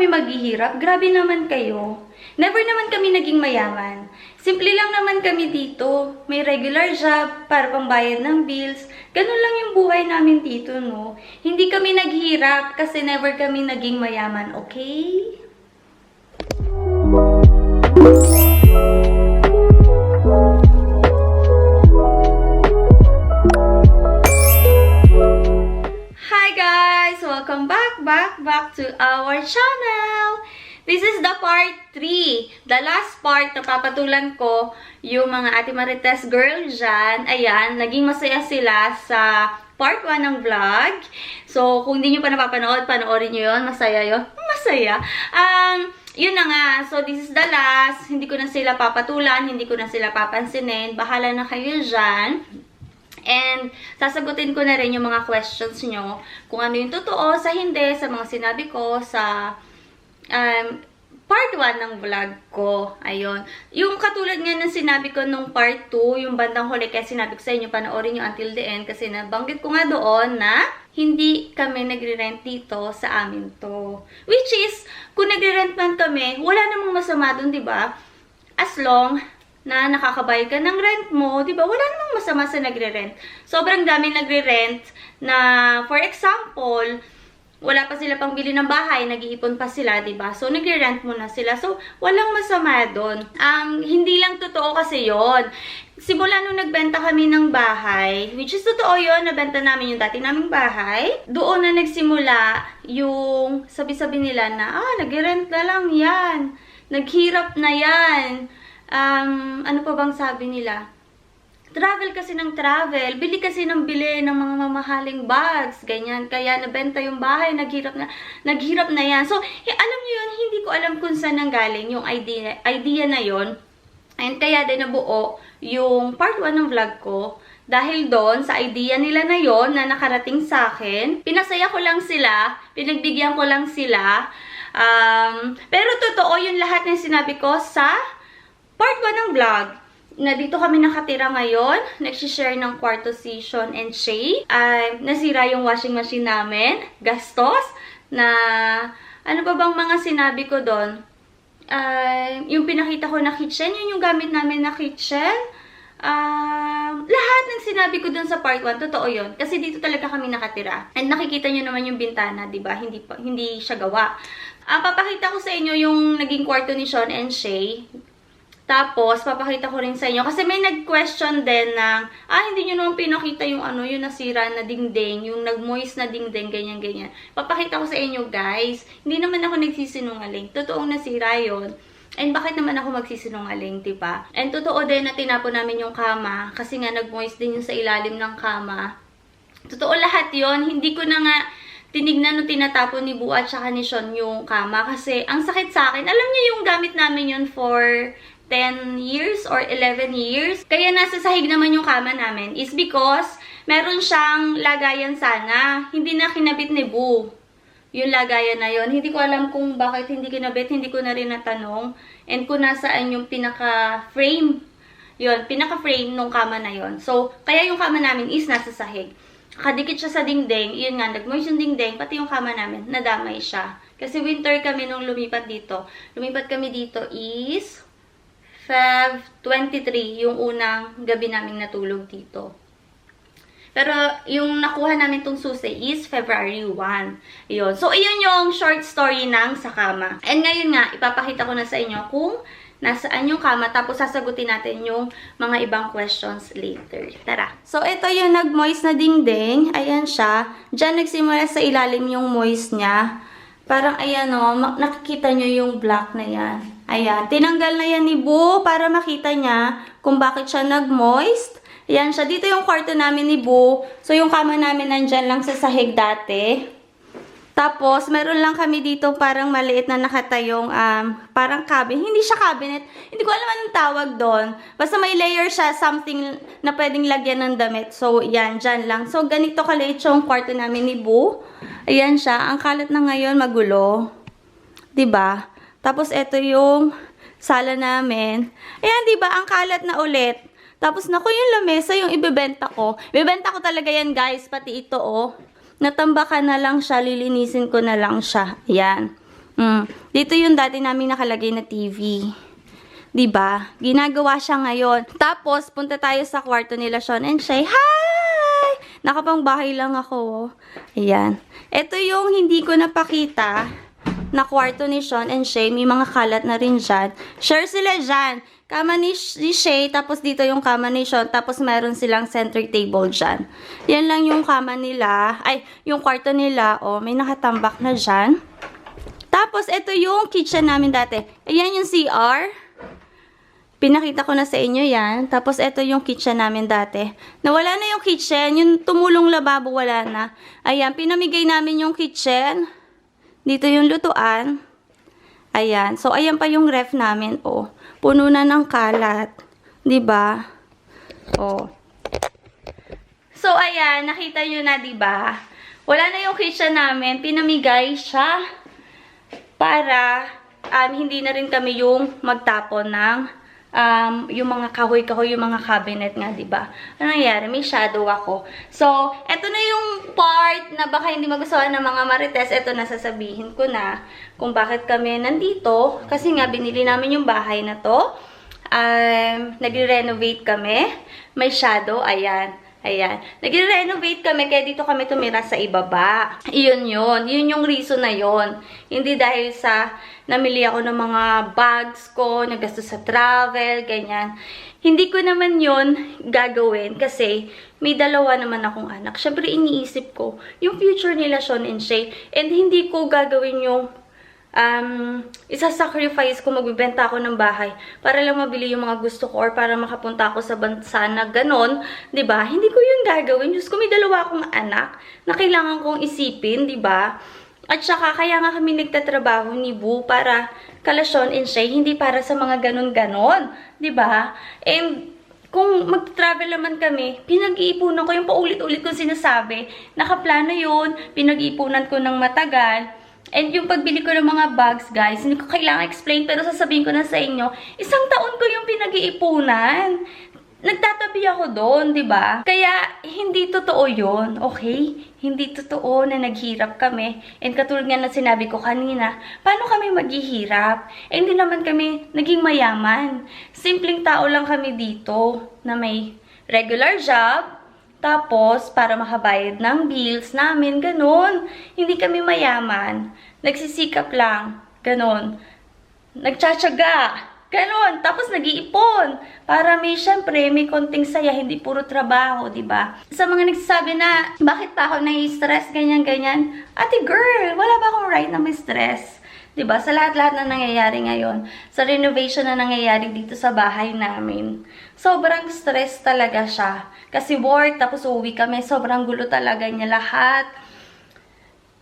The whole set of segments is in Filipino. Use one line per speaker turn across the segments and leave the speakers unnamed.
kami maghihirap? Grabe naman kayo. Never naman kami naging mayaman. Simple lang naman kami dito. May regular job para pambayad ng bills. Ganun lang yung buhay namin dito, no? Hindi kami naghihirap kasi never kami naging mayaman, okay? Guys! Welcome back, back, back to our channel! This is the part 3. The last part na papatulan ko yung mga Ate Marites girl dyan. Ayan, naging masaya sila sa part 1 ng vlog. So, kung hindi nyo pa napapanood, panoorin nyo yun. Masaya yun. Masaya. Um, yun na nga. So, this is the last. Hindi ko na sila papatulan. Hindi ko na sila papansinin. Bahala na kayo dyan. And sasagutin ko na rin yung mga questions nyo kung ano yung totoo sa hindi, sa mga sinabi ko, sa um, part 1 ng vlog ko. Ayun. Yung katulad nga ng sinabi ko nung part 2, yung bandang huli, kaya sinabi ko sa inyo, panoorin nyo until the end kasi nabanggit ko nga doon na hindi kami nagre-rent dito sa amin to. Which is, kung nagre-rent man kami, wala namang masama doon, ba? As long na nakakabayad ka ng rent mo, di ba? Wala namang masama sa nagre-rent. Sobrang dami nagre-rent na, for example, wala pa sila pang bili ng bahay, nag-iipon pa sila, di ba? So, nagre-rent muna sila. So, walang masama doon. Um, hindi lang totoo kasi yon Simula nung nagbenta kami ng bahay, which is totoo yon nabenta namin yung dati naming bahay, doon na nagsimula yung sabi-sabi nila na, ah, nag-rent na lang yan. Naghirap na yan um, ano pa bang sabi nila? Travel kasi ng travel, bili kasi ng bili ng mga mamahaling bags, ganyan. Kaya nabenta yung bahay, naghirap na, naghirap na yan. So, eh, alam niyo yun, hindi ko alam kung saan nanggaling yung idea, idea na yon And kaya din nabuo yung part 1 ng vlog ko. Dahil doon, sa idea nila na yon na nakarating sa akin, pinasaya ko lang sila, pinagbigyan ko lang sila. Um, pero totoo yung lahat ng sinabi ko sa part 1 ng vlog, na dito kami nakatira ngayon, nagsishare ng kwarto si Sean and Shay. Ay, nasira yung washing machine namin, gastos, na ano ba bang mga sinabi ko doon? Ay, yung pinakita ko na kitchen, yun yung gamit namin na kitchen. Um, lahat ng sinabi ko dun sa part 1, totoo yun. Kasi dito talaga kami nakatira. And nakikita nyo naman yung bintana, di ba? Hindi, hindi siya gawa. Ah, papakita ko sa inyo yung naging kwarto ni Sean and Shay. Tapos, papakita ko rin sa inyo. Kasi may nag-question din na, ah, hindi nyo naman pinakita yung ano, yung nasira na dingding, yung nag-moist na dingding, ganyan-ganyan. Papakita ko sa inyo, guys. Hindi naman ako nagsisinungaling. Totoong nasira yon And bakit naman ako magsisinungaling, di ba? And totoo din na tinapon namin yung kama, kasi nga nag-moist din yung sa ilalim ng kama. Totoo lahat yon Hindi ko na nga tinignan nung tinatapon ni Bu at saka ni Sean yung kama. Kasi ang sakit sa akin, alam niyo yung gamit namin yun for 10 years or 11 years. Kaya nasa sahig naman yung kama namin is because meron siyang lagayan sana. Hindi na kinabit ni Bu yung lagayan na yon. Hindi ko alam kung bakit hindi kinabit, hindi ko na rin natanong. And kung nasaan yung pinaka-frame. Yun, pinaka-frame nung kama na yon. So, kaya yung kama namin is nasa sahig. Kadikit siya sa dingding, yun nga, nag-moist yung dingding, pati yung kama namin, nadamay siya. Kasi winter kami nung lumipat dito. Lumipat kami dito is Feb 23, yung unang gabi naming natulog dito. Pero yung nakuha namin tong susi is February 1. Yun. So, iyon yung short story ng sa kama. And ngayon nga, ipapakita ko na sa inyo kung nasaan yung kama. Tapos sasagutin natin yung mga ibang questions later. Tara. So, ito yung nag-moist na dingding. Ayan siya. Diyan nagsimula sa ilalim yung moist niya. Parang ayan o, ma- nakikita nyo yung black na yan. Ayan. Tinanggal na yan ni Bu para makita niya kung bakit siya nag-moist. Ayan siya. Dito yung kwarto namin ni Bu. So, yung kama namin nandyan lang sa sahig dati. Tapos, meron lang kami dito parang maliit na nakatayong um, parang cabinet. Hindi siya cabinet. Hindi ko alam anong tawag doon. Basta may layer siya, something na pwedeng lagyan ng damit. So, yan, dyan lang. So, ganito kaliit yung kwarto namin ni Bu. Ayan siya. Ang kalat na ngayon, magulo. ba? Tapos, ito yung sala namin. Ayan, 'di ba Ang kalat na ulit. Tapos, naku, yung lamesa, yung ibebenta ko. Ibebenta ko talaga yan, guys. Pati ito, oh. Natambakan na lang siya. Lilinisin ko na lang siya. Ayan. Mm. Dito yung dati namin nakalagay na TV. 'Di ba? Ginagawa siya ngayon. Tapos, punta tayo sa kwarto nila Sean and Shay. Hi! Nakapang bahay lang ako. oh. Ayan. Ito yung hindi ko napakita na kwarto ni Sean and Shay. May mga kalat na rin dyan. Share sila dyan. Kama ni, ni Shay, tapos dito yung kama ni Sean, tapos meron silang center table dyan. Yan lang yung kama nila. Ay, yung kwarto nila. Oh, may nakatambak na dyan. Tapos, ito yung kitchen namin dati. Ayan yung CR. Pinakita ko na sa inyo yan. Tapos, ito yung kitchen namin dati. Nawala na yung kitchen. Yung tumulong lababo, wala na. Ayan, pinamigay namin yung kitchen. Dito yung lutuan. Ayan. So, ayan pa yung ref namin. Oh, puno na ng kalat. ba? Oh. So, ayan. Nakita nyo na, ba? Wala na yung kitchen namin. Pinamigay siya para um, hindi na rin kami yung magtapon ng um, yung mga kahoy-kahoy, yung mga cabinet nga, di ba? Ano nangyari? May shadow ako. So, eto na yung part na baka hindi magustuhan ng mga marites. Eto na sasabihin ko na kung bakit kami nandito. Kasi nga, binili namin yung bahay na to. Um, nagre-renovate kami. May shadow, ayan. Ayan. Nagre-renovate kami, kaya dito kami tumira sa ibaba. Iyon yun. Yun yung reason na yun. Hindi dahil sa namili ako ng mga bags ko, nagasto sa travel, ganyan. Hindi ko naman yun gagawin kasi may dalawa naman akong anak. Siyempre, iniisip ko yung future nila, Sean and Shay. And hindi ko gagawin yung um, isa-sacrifice ko, magbibenta ako ng bahay para lang mabili yung mga gusto ko or para makapunta ako sa bansa na ganon, ba? Hindi ko yun gagawin. Diyos ko, may dalawa akong anak na kailangan kong isipin, ba? At saka, kaya nga kami nagtatrabaho ni Boo para kalasyon and Shay, hindi para sa mga ganon-ganon, ba? And kung mag-travel naman kami, pinag-iipunan ko yung paulit-ulit kong sinasabi. Nakaplano yun, pinag-iipunan ko ng matagal. And yung pagbili ko ng mga bags, guys, hindi ko kailangan explain, pero sasabihin ko na sa inyo, isang taon ko yung pinag-iipunan. Nagtatabi ako doon, di ba? Kaya, hindi totoo yon okay? Hindi totoo na naghirap kami. And katulad nga na sinabi ko kanina, paano kami maghihirap? Eh, hindi naman kami naging mayaman. Simpleng tao lang kami dito na may regular job, tapos, para makabayad ng bills namin, ganun. Hindi kami mayaman. Nagsisikap lang, ganun. Nagtsatsaga, ganun. Tapos, nag-iipon. Para may, syempre, may konting saya, hindi puro trabaho, ba? Sa mga nagsasabi na, bakit pa ako nai-stress, ganyan, ganyan. Ate girl, wala ba akong right na may stress? 'Di ba? Sa lahat-lahat na nangyayari ngayon, sa renovation na nangyayari dito sa bahay namin, sobrang stress talaga siya. Kasi work, tapos uwi kami, sobrang gulo talaga niya lahat.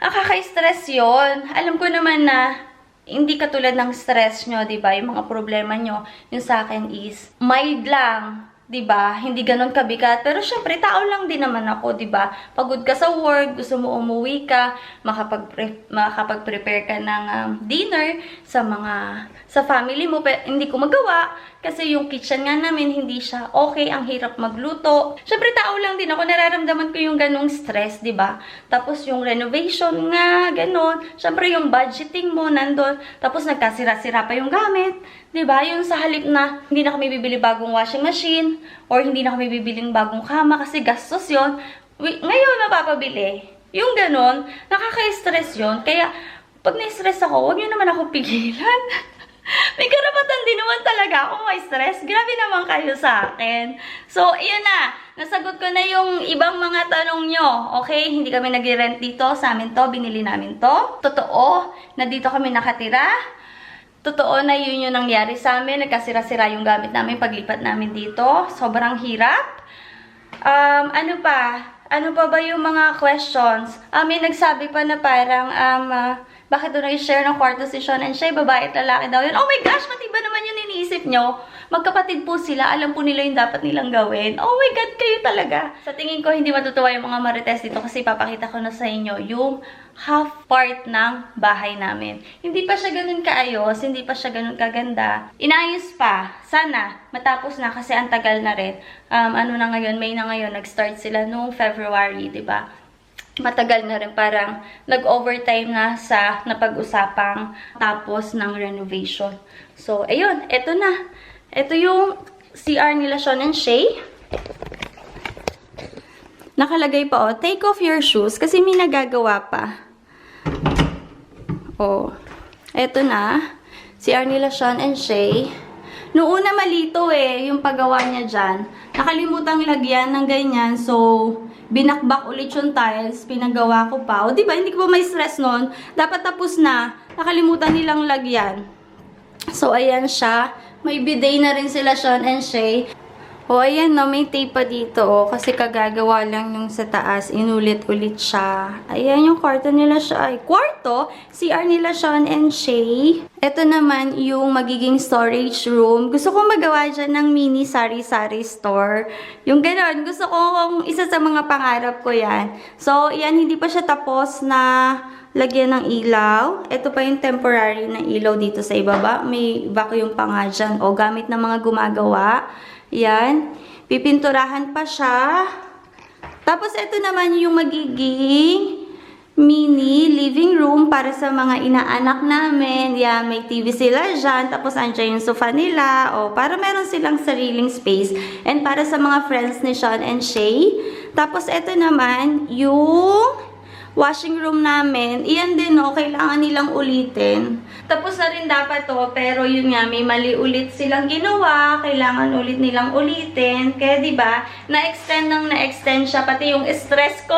Nakaka-stress yon. Alam ko naman na hindi katulad ng stress nyo, 'di ba? Yung mga problema nyo, yung sa akin is mild lang. 'Di ba? Hindi ganoon kabigat. Pero syempre, tao lang din naman ako, 'di ba? Pagod ka sa work, gusto mo umuwi ka, makapag makapag-prepare ka ng um, dinner sa mga sa family mo, pero hindi ko magawa kasi yung kitchen nga namin hindi siya okay, ang hirap magluto. Syempre, tao lang din ako, nararamdaman ko yung ganong stress, ba? Tapos yung renovation nga, ganon. Syempre, yung budgeting mo nandun. Tapos nagkasira-sira pa yung gamit. ba? Yung sa halip na hindi na kami bibili bagong washing machine or hindi na kami bibiling bagong kama kasi gastos 'yon. Ngayon mapapabili. Yung ganon, nakaka-stress 'yon. Kaya pag na-stress ako, wag niyo naman ako pigilan. May karapatan din naman talaga ako ma-stress. Grabe naman kayo sa akin. So, iyon na. Nasagot ko na yung ibang mga tanong nyo. Okay? Hindi kami nag-rent dito. Sa amin to. Binili namin to. Totoo na dito kami nakatira. Totoo na yun yung nangyari sa amin. Nagkasira-sira yung gamit namin paglipat namin dito. Sobrang hirap. Um, ano pa? Ano pa ba yung mga questions? Um, may nagsabi pa na parang, um, uh, bakit doon i-share ng kwarto si Sean and Shay, babae at lalaki daw yun. Oh my gosh, matiba naman yung iniisip nyo. Magkapatid po sila, alam po nila yung dapat nilang gawin. Oh my God, kayo talaga. Sa tingin ko, hindi matutuwa yung mga marites dito kasi papakita ko na sa inyo yung half part ng bahay namin. Hindi pa siya ganun kaayos, hindi pa siya ganun kaganda. Inayos pa. Sana, matapos na kasi ang tagal na rin. Um, ano na ngayon, May na ngayon, nag-start sila noong February, 'di ba? Matagal na rin parang nag-overtime na sa napag-usapang tapos ng renovation. So, ayun, eto na. Ito yung CR nila Sean and Shay. Nakalagay pa, oh, take off your shoes kasi may nagagawa pa. Oh, eto na. CR nila Sean and Shay. Noong una malito eh, yung paggawa niya dyan. Nakalimutang lagyan ng ganyan, so binakbak ulit yung tiles, pinagawa ko pa. O, di ba, hindi ko pa may stress nun. Dapat tapos na, nakalimutan nilang lagyan. So, ayan siya. May bidet na rin sila, Sean and Shay. O, ayan, no, may tape pa dito, oh, kasi kagagawa lang yung sa taas, inulit-ulit siya. Ayan yung kwarto nila siya, ay, kwarto, CR nila Sean and Shay. Ito naman yung magiging storage room. Gusto kong magawa dyan ng mini sari-sari store. Yung ganon, gusto kong isa sa mga pangarap ko yan. So, yan, hindi pa siya tapos na lagyan ng ilaw. Ito pa yung temporary na ilaw dito sa ibaba. May vacuum pa nga dyan. O, gamit ng mga gumagawa. Yan. Pipinturahan pa siya. Tapos, ito naman yung magiging mini living room para sa mga inaanak namin. Yan, may TV sila dyan. Tapos, andyan yung sofa nila. O, para meron silang sariling space. And para sa mga friends ni Sean and Shay. Tapos, ito naman, yung washing room namin, iyan din, no, kailangan nilang ulitin. Tapos na rin dapat to, pero yun nga, may mali ulit silang ginawa, kailangan ulit nilang ulitin. Kaya, di ba na-extend ng na-extend siya, pati yung stress ko,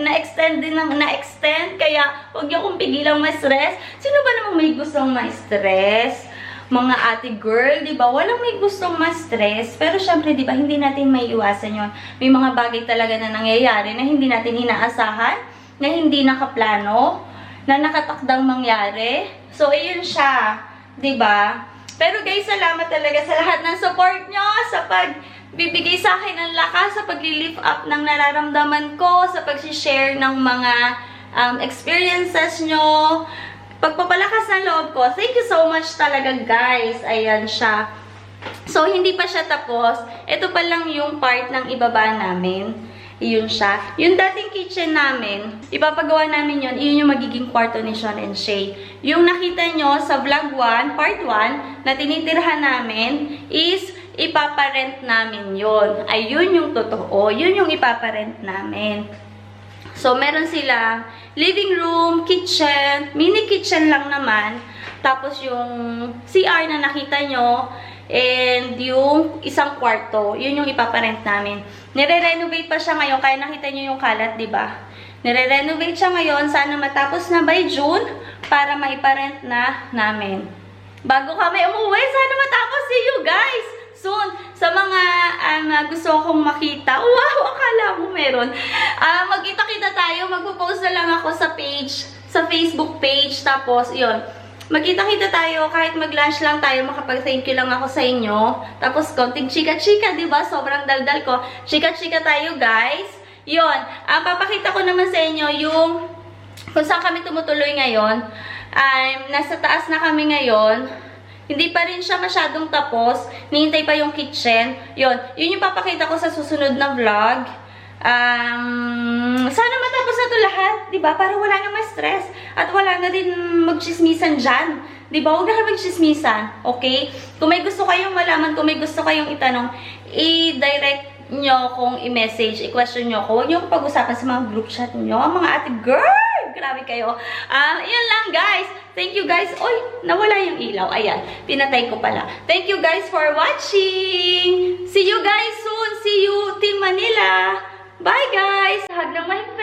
na-extend din ng na-extend, kaya huwag niyo kong pigilang ma-stress. Sino ba namang may gustong ma-stress? mga ate girl, 'di ba? Walang may gustong ma-stress, pero syempre 'di ba, hindi natin maiiwasan 'yon. May mga bagay talaga na nangyayari na hindi natin inaasahan na hindi nakaplano, na nakatakdang mangyari. So, ayun siya. ba? Pero guys, salamat talaga sa lahat ng support nyo, sa pagbibigay sa akin ng lakas, sa pagli-lift up ng nararamdaman ko, sa pag-share ng mga um, experiences nyo, pagpapalakas ng loob ko. Thank you so much talaga guys. Ayan siya. So, hindi pa siya tapos. Ito pa lang yung part ng ibaba namin. Iyon siya. Yung dating kitchen namin, ipapagawa namin yon iyon yung magiging kwarto ni Sean and Shay. Yung nakita nyo sa vlog 1, part 1, na tinitirhan namin, is ipaparent namin yon Ayun yung totoo. Yun yung ipaparent namin. So, meron sila living room, kitchen, mini kitchen lang naman. Tapos yung CR na nakita nyo, and yung isang kwarto, yun yung ipaparent namin. Nire-renovate pa siya ngayon, kaya nakita nyo yung kalat, di ba? Nire-renovate siya ngayon, sana matapos na by June, para maiparent na namin. Bago kami umuwi, sana matapos see you guys! Soon, sa mga um, gusto kong makita, wow, akala mo meron. Uh, Magkita-kita tayo, magpo-post na lang ako sa page, sa Facebook page, tapos, yun, Magkita-kita tayo, kahit mag-lunch lang tayo, makapag-thank you lang ako sa inyo. Tapos, konting chika-chika, ba? Sobrang daldal ko. Chika-chika tayo, guys. Yon, ang papakita ko naman sa inyo yung kung saan kami tumutuloy ngayon. Um, nasa taas na kami ngayon. Hindi pa rin siya masyadong tapos. Nihintay pa yung kitchen. Yon, yun yung papakita ko sa susunod na vlog. Um, sana matapos na to lahat, 'di ba? Para wala nang ma-stress at wala na din magchismisan diyan. 'Di ba? Huwag na kayo magchismisan, okay? Kung may gusto kayong malaman, kung may gusto kayong itanong, i-direct nyo kung i-message, i-question nyo ko. Huwag nyo pag-usapan sa mga group chat nyo. Mga ate girl! Grabe kayo. Um, yan lang, guys. Thank you, guys. Oy, nawala yung ilaw. Ayan, pinatay ko pala. Thank you, guys, for watching. See you guys soon. See you, Team Manila. Bye guys! Hug ng mahigpit!